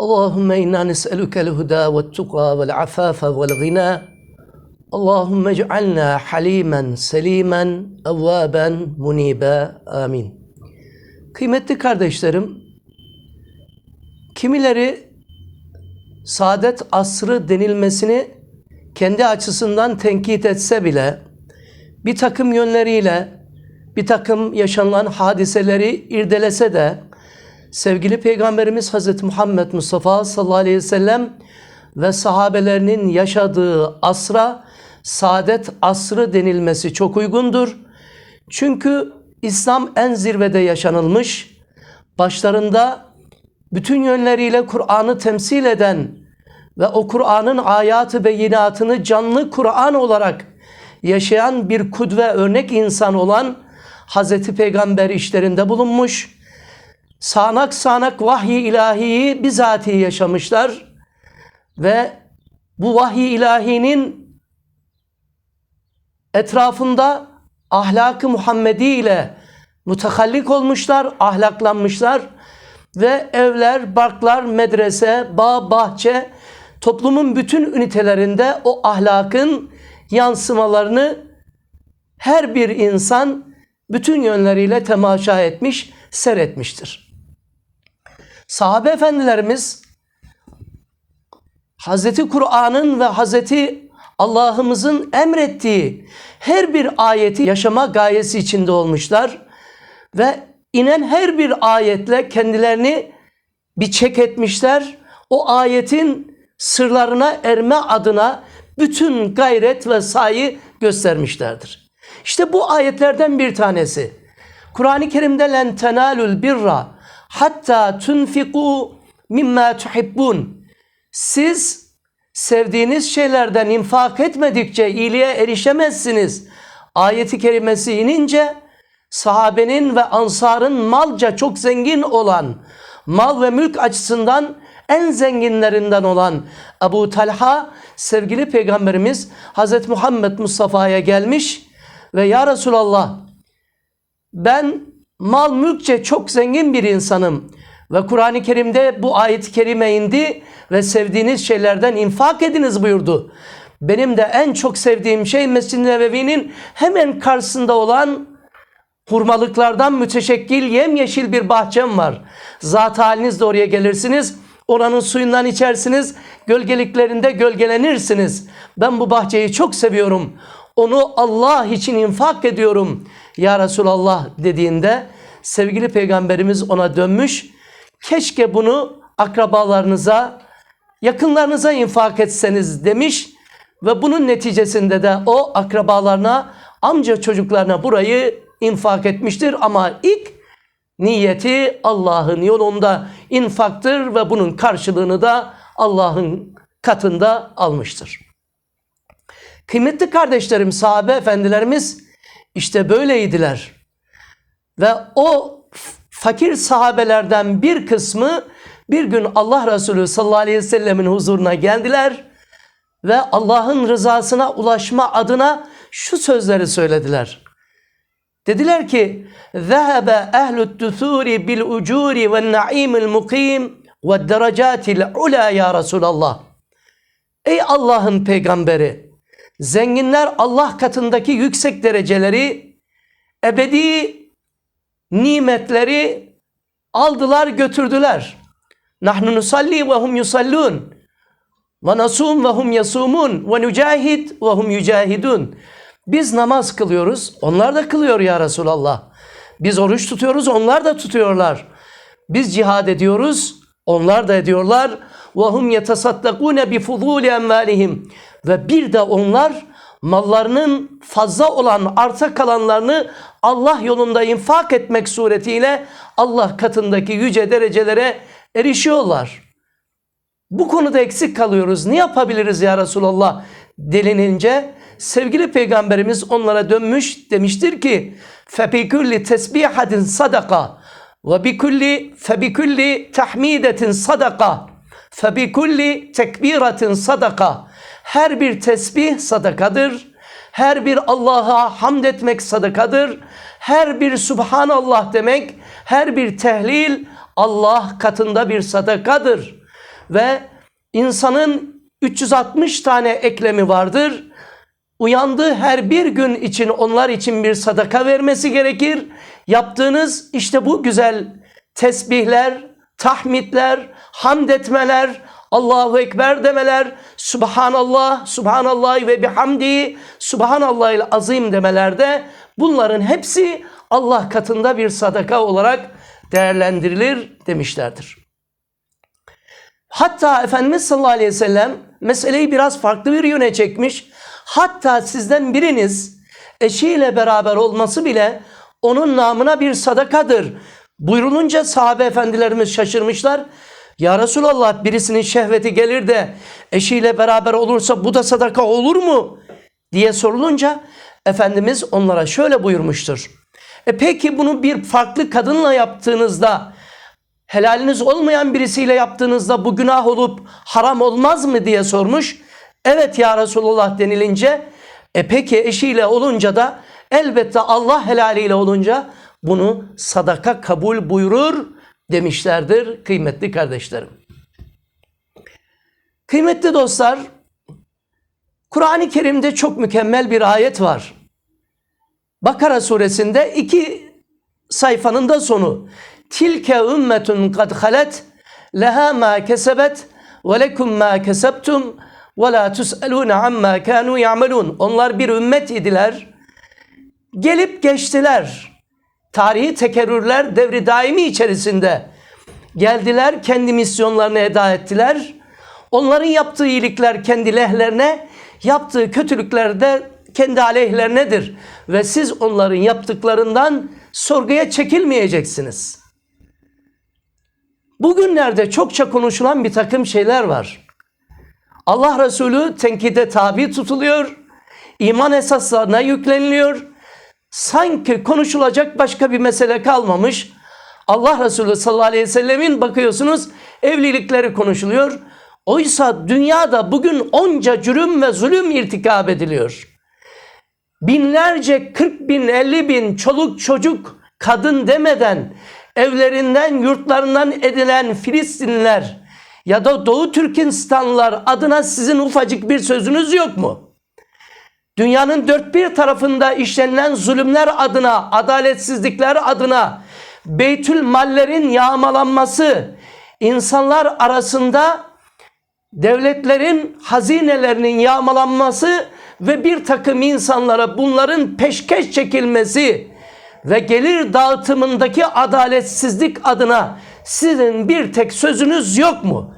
اللهم إنا نسألك الهدى والتقى والعفاف والغنى اللهم اجعلنا حليما سليما أوابا منيبا آمين Kıymetli kardeşlerim, kimileri saadet asrı denilmesini kendi açısından tenkit etse bile bir takım yönleriyle bir takım yaşanılan hadiseleri irdelese de sevgili Peygamberimiz Hazreti Muhammed Mustafa sallallahu aleyhi ve sellem ve sahabelerinin yaşadığı asra saadet asrı denilmesi çok uygundur. Çünkü İslam en zirvede yaşanılmış, başlarında bütün yönleriyle Kur'an'ı temsil eden ve o Kur'an'ın ayatı beyinatını canlı Kur'an olarak yaşayan bir kudve örnek insan olan Hazreti Peygamber işlerinde bulunmuş. Sağanak sağanak vahyi ilahiyi bizatihi yaşamışlar ve bu vahiy ilahinin etrafında ahlakı Muhammedi ile mutahallik olmuşlar, ahlaklanmışlar ve evler, barklar, medrese, bağ, bahçe toplumun bütün ünitelerinde o ahlakın yansımalarını her bir insan bütün yönleriyle temaşa etmiş, seyretmiştir. Sahabe efendilerimiz Hazreti Kur'an'ın ve Hazreti Allah'ımızın emrettiği her bir ayeti yaşama gayesi içinde olmuşlar ve inen her bir ayetle kendilerini bir çek etmişler. O ayetin sırlarına erme adına bütün gayret ve sayı göstermişlerdir. İşte bu ayetlerden bir tanesi. Kur'an-ı Kerim'de len tenalul birra hatta tunfiku mimma tuhibbun. Siz sevdiğiniz şeylerden infak etmedikçe iyiliğe erişemezsiniz. Ayeti kerimesi inince sahabenin ve ansarın malca çok zengin olan, mal ve mülk açısından en zenginlerinden olan Ebu Talha sevgili peygamberimiz Hazreti Muhammed Mustafa'ya gelmiş ve ya Resulallah ben mal mülkçe çok zengin bir insanım ve Kur'an-ı Kerim'de bu ayet-i kerime indi ve sevdiğiniz şeylerden infak ediniz buyurdu. Benim de en çok sevdiğim şey Mescid-i Nebevi'nin hemen karşısında olan hurmalıklardan müteşekkil yemyeşil bir bahçem var. Zat halinizle oraya gelirsiniz. Oranın suyundan içersiniz. Gölgeliklerinde gölgelenirsiniz. Ben bu bahçeyi çok seviyorum. Onu Allah için infak ediyorum. Ya Resulallah dediğinde sevgili peygamberimiz ona dönmüş. Keşke bunu akrabalarınıza, yakınlarınıza infak etseniz demiş ve bunun neticesinde de o akrabalarına, amca çocuklarına burayı infak etmiştir ama ilk niyeti Allah'ın yolunda infaktır ve bunun karşılığını da Allah'ın katında almıştır. Kıymetli kardeşlerim, sahabe efendilerimiz işte böyleydiler. Ve o fakir sahabelerden bir kısmı bir gün Allah Resulü sallallahu aleyhi ve sellemin huzuruna geldiler ve Allah'ın rızasına ulaşma adına şu sözleri söylediler. Dediler ki: "Zahaba ehlu't tusuri bil ucuri ve naimil mukim ve derecatil ula ya Resulallah." Ey Allah'ın peygamberi, zenginler Allah katındaki yüksek dereceleri, ebedi nimetleri aldılar götürdüler. Nahnu nusalli ve hum yusallun. Ve nasum ve hum yasumun ve nucahid ve hum yücahidun. Biz namaz kılıyoruz. Onlar da kılıyor ya Resulallah. Biz oruç tutuyoruz. Onlar da tutuyorlar. Biz cihad ediyoruz. Onlar da ediyorlar. Ve hum yetasaddakune bi fuduli envalihim. Ve bir de onlar mallarının fazla olan arta kalanlarını Allah yolunda infak etmek suretiyle Allah katındaki yüce derecelere erişiyorlar. Bu konuda eksik kalıyoruz. Ne yapabiliriz ya Resulallah delinince sevgili peygamberimiz onlara dönmüş demiştir ki febikulli tesbihatin sadaka ve bikulli febikulli tahmidetin sadaka febikulli tekbiratin sadaka her bir tesbih sadakadır. Her bir Allah'a hamd etmek sadakadır. Her bir Subhanallah demek, her bir tehlil Allah katında bir sadakadır. ve insanın 360 tane eklemi vardır. Uyandığı her bir gün için onlar için bir sadaka vermesi gerekir. Yaptığınız işte bu güzel tesbihler, tahmidler, hamd etmeler, Allahu Ekber demeler, Subhanallah, Subhanallah ve bihamdi, Subhanallah azim demelerde bunların hepsi Allah katında bir sadaka olarak değerlendirilir demişlerdir. Hatta Efendimiz sallallahu aleyhi ve sellem meseleyi biraz farklı bir yöne çekmiş. Hatta sizden biriniz eşiyle beraber olması bile onun namına bir sadakadır. Buyurulunca sahabe efendilerimiz şaşırmışlar. Ya Resulallah birisinin şehveti gelir de eşiyle beraber olursa bu da sadaka olur mu? diye sorulunca Efendimiz onlara şöyle buyurmuştur. E peki bunu bir farklı kadınla yaptığınızda helaliniz olmayan birisiyle yaptığınızda bu günah olup haram olmaz mı diye sormuş. Evet ya Resulullah denilince e peki eşiyle olunca da elbette Allah helaliyle olunca bunu sadaka kabul buyurur demişlerdir kıymetli kardeşlerim. Kıymetli dostlar, Kur'an-ı Kerim'de çok mükemmel bir ayet var. Bakara suresinde iki sayfanın da sonu. Tilke ümmetun kad halet leha ma kesebet ve lekum ma kesebtum ve la tus'alun amma kanu ya'malun. Onlar bir ümmet idiler. Gelip geçtiler. Tarihi tekerrürler devri daimi içerisinde geldiler, kendi misyonlarını eda ettiler. Onların yaptığı iyilikler kendi lehlerine, yaptığı kötülükler de kendi aleyhlerinedir. Ve siz onların yaptıklarından sorguya çekilmeyeceksiniz. Bugünlerde çokça konuşulan bir takım şeyler var. Allah Resulü tenkide tabi tutuluyor, iman esaslarına yükleniliyor. Sanki konuşulacak başka bir mesele kalmamış. Allah Resulü sallallahu aleyhi ve sellemin bakıyorsunuz evlilikleri konuşuluyor. Oysa dünyada bugün onca cürüm ve zulüm irtikab ediliyor. Binlerce 40 bin 50 bin çoluk çocuk kadın demeden evlerinden yurtlarından edilen Filistinliler ya da Doğu Türkistanlılar adına sizin ufacık bir sözünüz yok mu? Dünyanın dört bir tarafında işlenilen zulümler adına, adaletsizlikler adına, Beytül mallerin yağmalanması, insanlar arasında devletlerin hazinelerinin yağmalanması ve bir takım insanlara bunların peşkeş çekilmesi ve gelir dağıtımındaki adaletsizlik adına sizin bir tek sözünüz yok mu?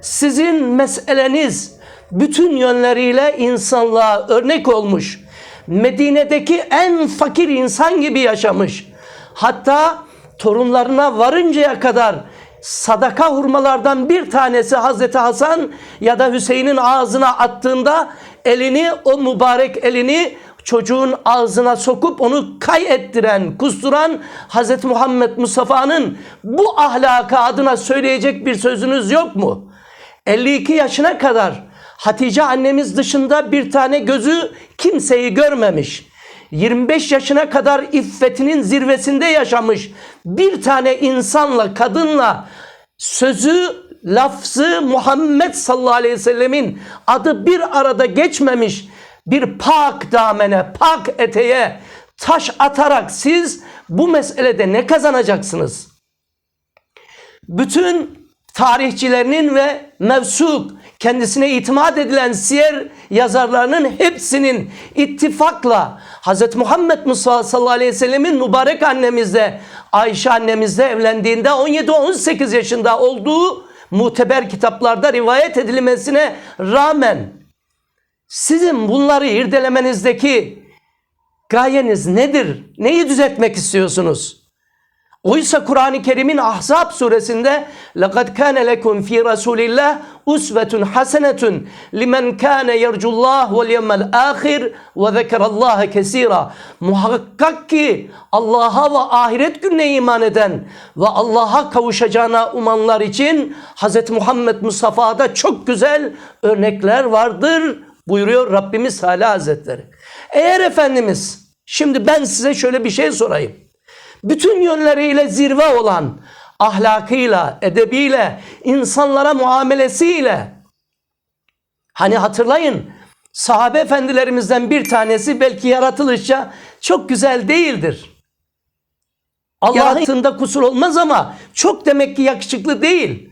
Sizin meseleniz bütün yönleriyle insanlığa örnek olmuş. Medine'deki en fakir insan gibi yaşamış. Hatta torunlarına varıncaya kadar sadaka hurmalardan bir tanesi Hazreti Hasan ya da Hüseyin'in ağzına attığında elini o mübarek elini çocuğun ağzına sokup onu kay ettiren, kusturan Hazreti Muhammed Mustafa'nın bu ahlaka adına söyleyecek bir sözünüz yok mu? 52 yaşına kadar Hatice annemiz dışında bir tane gözü kimseyi görmemiş. 25 yaşına kadar iffetinin zirvesinde yaşamış bir tane insanla, kadınla sözü, lafzı Muhammed sallallahu aleyhi ve sellemin adı bir arada geçmemiş bir pak damene, pak eteğe taş atarak siz bu meselede ne kazanacaksınız? Bütün tarihçilerinin ve mevsuk kendisine itimat edilen siyer yazarlarının hepsinin ittifakla Hz. Muhammed Musa sallallahu aleyhi ve sellemin mübarek annemizle Ayşe annemizle evlendiğinde 17-18 yaşında olduğu muteber kitaplarda rivayet edilmesine rağmen sizin bunları irdelemenizdeki gayeniz nedir? Neyi düzeltmek istiyorsunuz? Oysa Kur'an-ı Kerim'in Ahzab suresinde لَقَدْ كَانَ لَكُمْ ف۪ي رَسُولِ اللّٰهِ اُسْوَةٌ حَسَنَةٌ لِمَنْ كَانَ يَرْجُ اللّٰهِ وَالْيَوْمَ الْآخِرِ وَذَكَرَ اللّٰهَ كَس۪يرًا Muhakkak ki Allah'a ve ahiret gününe iman eden ve Allah'a kavuşacağına umanlar için Hz. Muhammed Mustafa'da çok güzel örnekler vardır buyuruyor Rabbimiz Hala Hazretleri. Eğer Efendimiz şimdi ben size şöyle bir şey sorayım bütün yönleriyle zirve olan ahlakıyla, edebiyle, insanlara muamelesiyle. Hani hatırlayın sahabe efendilerimizden bir tanesi belki yaratılışça çok güzel değildir. Allah'ın kusur olmaz ama çok demek ki yakışıklı değil.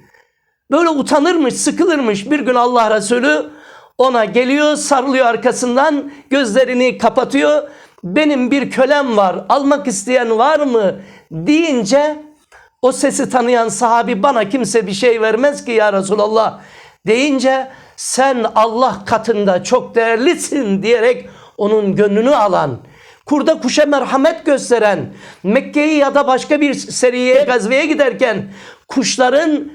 Böyle utanırmış, sıkılırmış. Bir gün Allah Resulü ona geliyor, sarılıyor arkasından, gözlerini kapatıyor. Benim bir kölem var, almak isteyen var mı? deyince o sesi tanıyan sahabi bana kimse bir şey vermez ki ya Resulallah deyince sen Allah katında çok değerlisin diyerek onun gönlünü alan, kurda kuşa merhamet gösteren, Mekke'yi ya da başka bir seriye gazveye giderken kuşların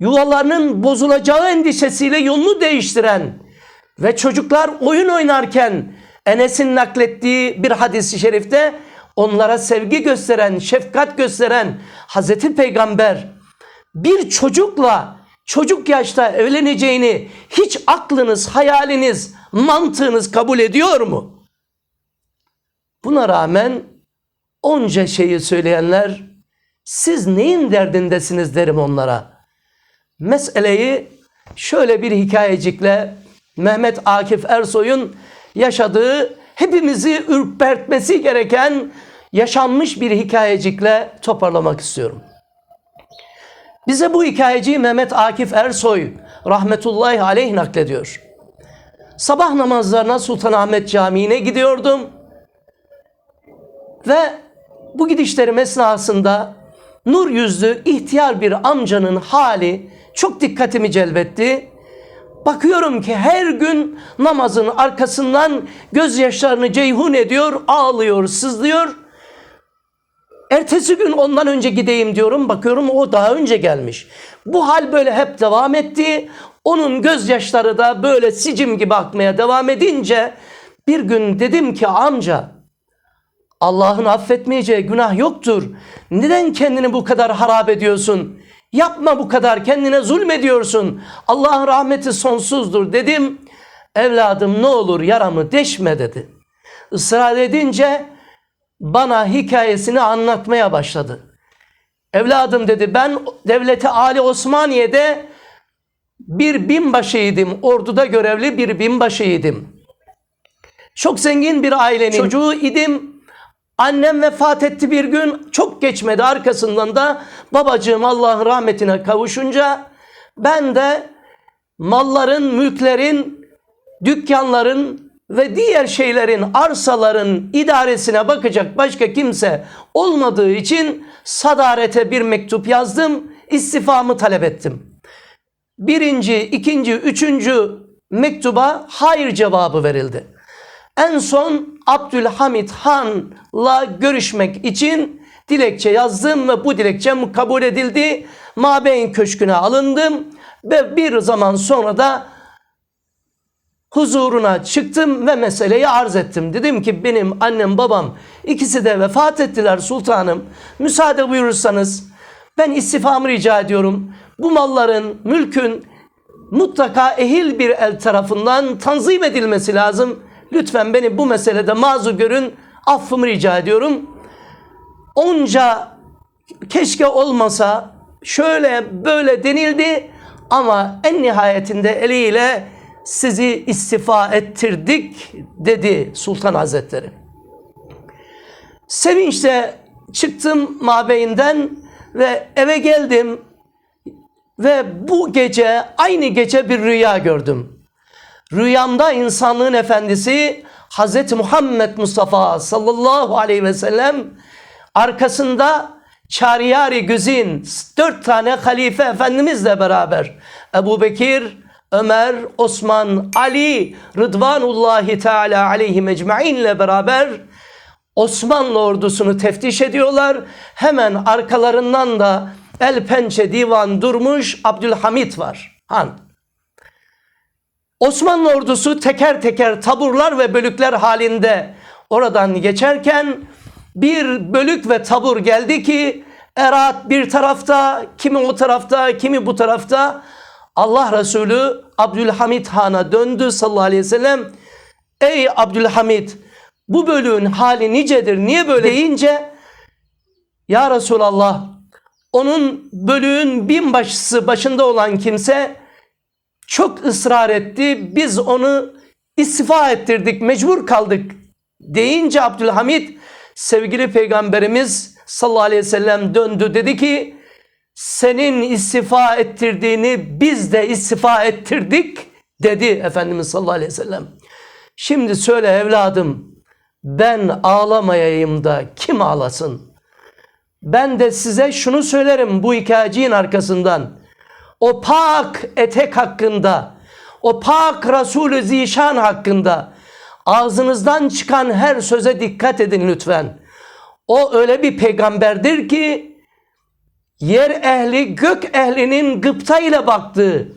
yuvalarının bozulacağı endişesiyle yolunu değiştiren ve çocuklar oyun oynarken Enes'in naklettiği bir hadisi şerifte onlara sevgi gösteren, şefkat gösteren Hazreti Peygamber bir çocukla çocuk yaşta evleneceğini hiç aklınız, hayaliniz, mantığınız kabul ediyor mu? Buna rağmen onca şeyi söyleyenler siz neyin derdindesiniz derim onlara. Meseleyi şöyle bir hikayecikle Mehmet Akif Ersoy'un yaşadığı hepimizi ürpertmesi gereken yaşanmış bir hikayecikle toparlamak istiyorum. Bize bu hikayeciyi Mehmet Akif Ersoy rahmetullahi aleyh naklediyor. Sabah namazlarına Sultanahmet Camii'ne gidiyordum. Ve bu gidişlerim esnasında nur yüzlü ihtiyar bir amcanın hali çok dikkatimi celbetti. Bakıyorum ki her gün namazın arkasından gözyaşlarını ceyhun ediyor, ağlıyor, sızlıyor. Ertesi gün ondan önce gideyim diyorum. Bakıyorum o daha önce gelmiş. Bu hal böyle hep devam etti. Onun gözyaşları da böyle sicim gibi akmaya devam edince bir gün dedim ki amca Allah'ın affetmeyeceği günah yoktur. Neden kendini bu kadar harap ediyorsun? Yapma bu kadar kendine zulmediyorsun. Allah'ın rahmeti sonsuzdur dedim. Evladım ne olur yaramı deşme dedi. Israr edince bana hikayesini anlatmaya başladı. Evladım dedi ben devleti Ali Osmaniye'de bir binbaşıydım. Orduda görevli bir binbaşıydım. Çok zengin bir ailenin çocuğu idim. Annem vefat etti bir gün. Çok geçmedi arkasından da babacığım Allah'ın rahmetine kavuşunca ben de malların, mülklerin, dükkanların ve diğer şeylerin, arsaların idaresine bakacak başka kimse olmadığı için sadarete bir mektup yazdım, istifamı talep ettim. Birinci, ikinci, üçüncü mektuba hayır cevabı verildi. En son Abdülhamit Han'la görüşmek için dilekçe yazdım ve bu dilekçem kabul edildi. Mabeyn Köşkü'ne alındım ve bir zaman sonra da huzuruna çıktım ve meseleyi arz ettim. Dedim ki benim annem babam ikisi de vefat ettiler sultanım. Müsaade buyurursanız ben istifamı rica ediyorum. Bu malların, mülkün mutlaka ehil bir el tarafından tanzim edilmesi lazım. Lütfen beni bu meselede mazur görün. Affımı rica ediyorum. Onca keşke olmasa şöyle böyle denildi ama en nihayetinde eliyle sizi istifa ettirdik dedi Sultan Hazretleri. Sevinçle çıktım mabeyinden ve eve geldim ve bu gece aynı gece bir rüya gördüm. Rüyamda insanlığın efendisi Hz. Muhammed Mustafa sallallahu aleyhi ve sellem arkasında Çariyari Güzin dört tane halife efendimizle beraber Ebu Bekir, Ömer, Osman, Ali Rıdvanullahi Teala aleyhi mecmain ile beraber Osmanlı ordusunu teftiş ediyorlar. Hemen arkalarından da el pençe divan durmuş Abdülhamit var. Han. Osmanlı ordusu teker teker taburlar ve bölükler halinde oradan geçerken bir bölük ve tabur geldi ki Erat bir tarafta, kimi o tarafta, kimi bu tarafta. Allah Resulü Abdülhamit Han'a döndü sallallahu aleyhi ve sellem. Ey Abdülhamit bu bölüğün hali nicedir niye böyle deyince Ya Resulallah onun bölüğün binbaşısı başında olan kimse çok ısrar etti. Biz onu istifa ettirdik, mecbur kaldık deyince Abdülhamid sevgili peygamberimiz sallallahu aleyhi ve sellem döndü dedi ki senin istifa ettirdiğini biz de istifa ettirdik dedi Efendimiz sallallahu aleyhi ve sellem. Şimdi söyle evladım ben ağlamayayım da kim ağlasın? Ben de size şunu söylerim bu hikayenin arkasından. O pak etek hakkında, o pak Resulü Zişan hakkında ağzınızdan çıkan her söze dikkat edin lütfen. O öyle bir peygamberdir ki yer ehli gök ehlinin gıpta ile baktığı,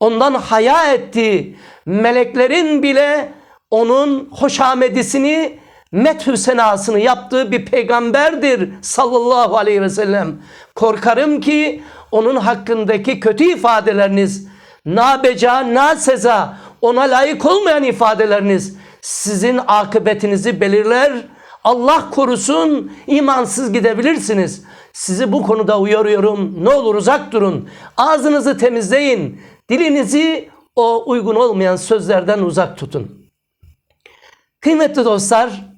ondan haya ettiği, meleklerin bile onun hoşamedisini, methü senasını yaptığı bir peygamberdir sallallahu aleyhi ve sellem. Korkarım ki onun hakkındaki kötü ifadeleriniz, nabeca, naseza, ona layık olmayan ifadeleriniz sizin akıbetinizi belirler. Allah korusun imansız gidebilirsiniz. Sizi bu konuda uyarıyorum. Ne olur uzak durun. Ağzınızı temizleyin. Dilinizi o uygun olmayan sözlerden uzak tutun. Kıymetli dostlar,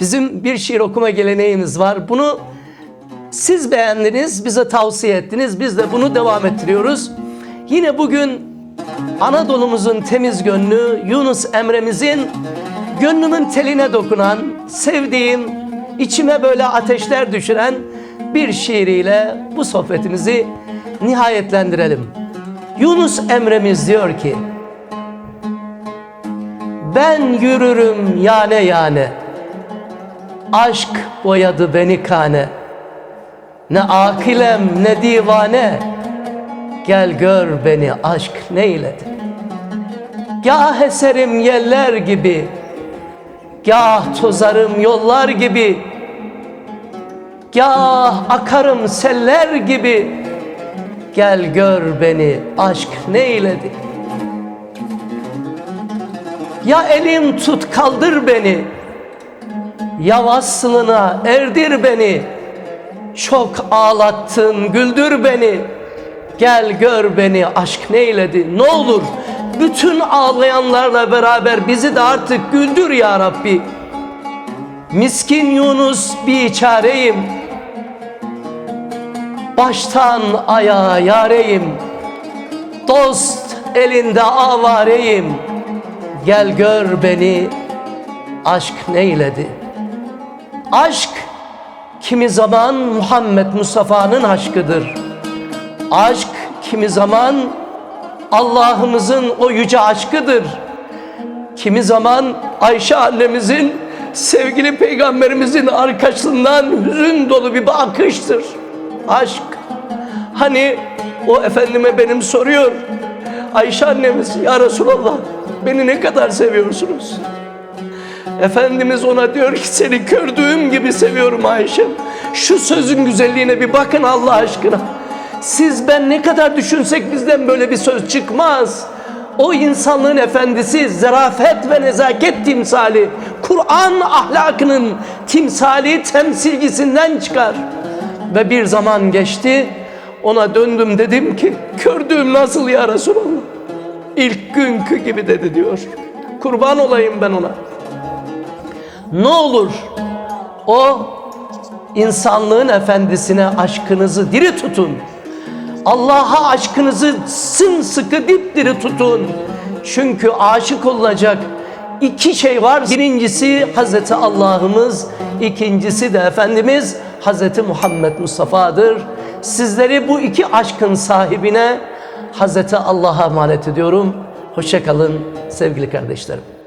bizim bir şiir okuma geleneğimiz var. Bunu siz beğendiniz, bize tavsiye ettiniz. Biz de bunu devam ettiriyoruz. Yine bugün Anadolu'muzun temiz gönlü Yunus Emre'mizin gönlümün teline dokunan, sevdiğim, içime böyle ateşler düşüren bir şiiriyle bu sohbetimizi nihayetlendirelim. Yunus Emre'miz diyor ki Ben yürürüm yane yane Aşk boyadı beni kane. Ne akilem ne divane. Gel gör beni aşk neyledi? Gah eserim yeller gibi Gah tozarım yollar gibi Gah akarım seller gibi. Gel gör beni aşk neyledi? Ya elim tut kaldır beni Ya vaslına erdir beni. Çok ağlattın güldür beni. Gel gör beni aşk neyledi Ne olur. Bütün ağlayanlarla beraber bizi de artık güldür ya Rabbi. Miskin Yunus bir çareyim Baştan ayağa yareyim. Dost elinde avareyim. Gel gör beni Aşk neyledi Aşk kimi zaman Muhammed Mustafa'nın aşkıdır Aşk kimi zaman Allah'ımızın o yüce aşkıdır Kimi zaman Ayşe annemizin sevgili peygamberimizin arkasından hüzün dolu bir bakıştır aşk. Hani o efendime benim soruyor. Ayşe annemiz ya Resulallah beni ne kadar seviyorsunuz? Efendimiz ona diyor ki seni gördüğüm gibi seviyorum Ayşe. Şu sözün güzelliğine bir bakın Allah aşkına. Siz ben ne kadar düşünsek bizden böyle bir söz çıkmaz. O insanlığın efendisi zarafet ve nezaket timsali, Kur'an ahlakının timsali temsilcisinden çıkar. Ve bir zaman geçti. Ona döndüm dedim ki gördüğüm nasıl ya Resulallah? İlk günkü gibi dedi diyor. Kurban olayım ben ona. Ne olur o insanlığın efendisine aşkınızı diri tutun. Allah'a aşkınızı sımsıkı dipdiri tutun. Çünkü aşık olacak iki şey var. Birincisi Hazreti Allah'ımız, ikincisi de Efendimiz Hazreti Muhammed Mustafa'dır. Sizleri bu iki aşkın sahibine Hazreti Allah'a emanet ediyorum. Hoşçakalın sevgili kardeşlerim.